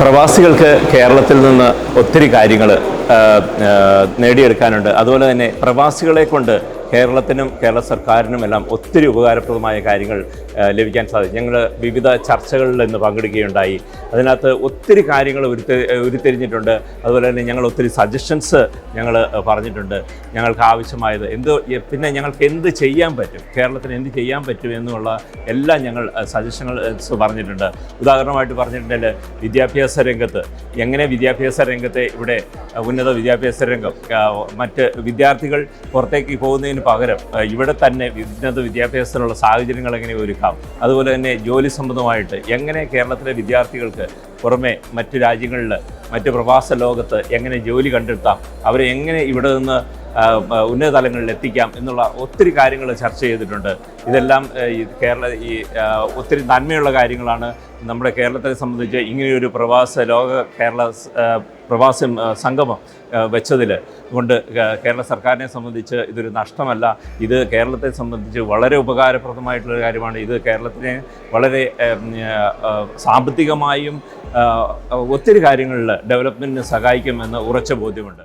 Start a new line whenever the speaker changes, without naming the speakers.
പ്രവാസികൾക്ക് കേരളത്തിൽ നിന്ന് ഒത്തിരി കാര്യങ്ങൾ നേടിയെടുക്കാനുണ്ട്. അതുപോലെ തന്നെ പ്രവാസികളെ കൊണ്ട് കേരളത്തിനും കേരള സർക്കാരിനും എല്ലാം ഒത്തിരി ഉപകാരപ്രദമായ കാര്യങ്ങൾ ലഭിക്കാൻ സാധിക്കും ഞങ്ങൾ വിവിധ ചർച്ചകളിൽ ഇന്ന് പങ്കെടുക്കുകയുണ്ടായി അതിനകത്ത് ഒത്തിരി കാര്യങ്ങൾ ഉരുത്തി ഉരുത്തിരിഞ്ഞിട്ടുണ്ട്. അതുപോലെ തന്നെ ഞങ്ങൾ ഒത്തിരി സജഷൻസ് ഞങ്ങൾ പറഞ്ഞിട്ടുണ്ട്. ഞങ്ങൾക്ക് ആവശ്യമായത് എന്ത് പിന്നെ ഞങ്ങൾക്ക് എന്ത് ചെയ്യാൻ പറ്റും? കേരളത്തിന് എന്ത് ചെയ്യാൻ പറ്റും എന്നുള്ള എല്ലാം ഞങ്ങൾ സജഷനുകൾ പറഞ്ഞിട്ടുണ്ട്. ഉദാഹരണമായിട്ട് പറഞ്ഞിട്ടുണ്ടെങ്കിൽ വിദ്യാഭ്യാസ രംഗത്ത് എങ്ങനെ വിദ്യാഭ്യാസ രംഗത്തെ ഇവിടെ ഉന്നത വിദ്യാഭ്യാസ രംഗം മറ്റ് വിദ്യാർത്ഥികൾ പുറത്തേക്ക് പോകുന്നതിന് പകരം ഇവിടെ തന്നെ ഉന്നത വിദ്യാഭ്യാസത്തിനുള്ള സാഹചര്യങ്ങൾ എങ്ങനെ ഒരുക്കാം? അതുപോലെ തന്നെ ജോലി സംബന്ധമായിട്ട് എങ്ങനെ കേരളത്തിലെ വിദ്യാർത്ഥികൾക്ക് പുറമെ മറ്റു രാജ്യങ്ങളിൽ മറ്റ് പ്രവാസ ലോകത്ത് എങ്ങനെ ജോലി കണ്ടെത്താം? അവരെ എങ്ങനെ ഇവിടെ നിന്ന് ഉന്നത തലങ്ങളിൽ എത്തിക്കാം എന്നുള്ള ഒത്തിരി കാര്യങ്ങൾ ചർച്ച ചെയ്തിട്ടുണ്ട്. ഇതെല്ലാം ഈ കേരള ഈ ഒത്തിരി നന്മയുള്ള കാര്യങ്ങളാണ്. നമ്മുടെ കേരളത്തെ സംബന്ധിച്ച് ഇങ്ങനെയൊരു പ്രവാസ ലോക കേരള പ്രവാസം സംഗമം വെച്ചതിൽ കൊണ്ട് കേരള സർക്കാരിനെ സംബന്ധിച്ച് ഇതൊരു നഷ്ടമല്ല. ഇത് കേരളത്തെ സംബന്ധിച്ച് വളരെ ഉപകാരപ്രദമായിട്ടുള്ള കാര്യമാണ്. ഇത് കേരളത്തിനെ വളരെ സാമ്പത്തികമായും ഒത്തിരി കാര്യങ്ങളിൽ ഡെവലപ്മെന്റിന് സഹായിക്കുമെന്ന് ഉറച്ച ബോധ്യമുണ്ട്.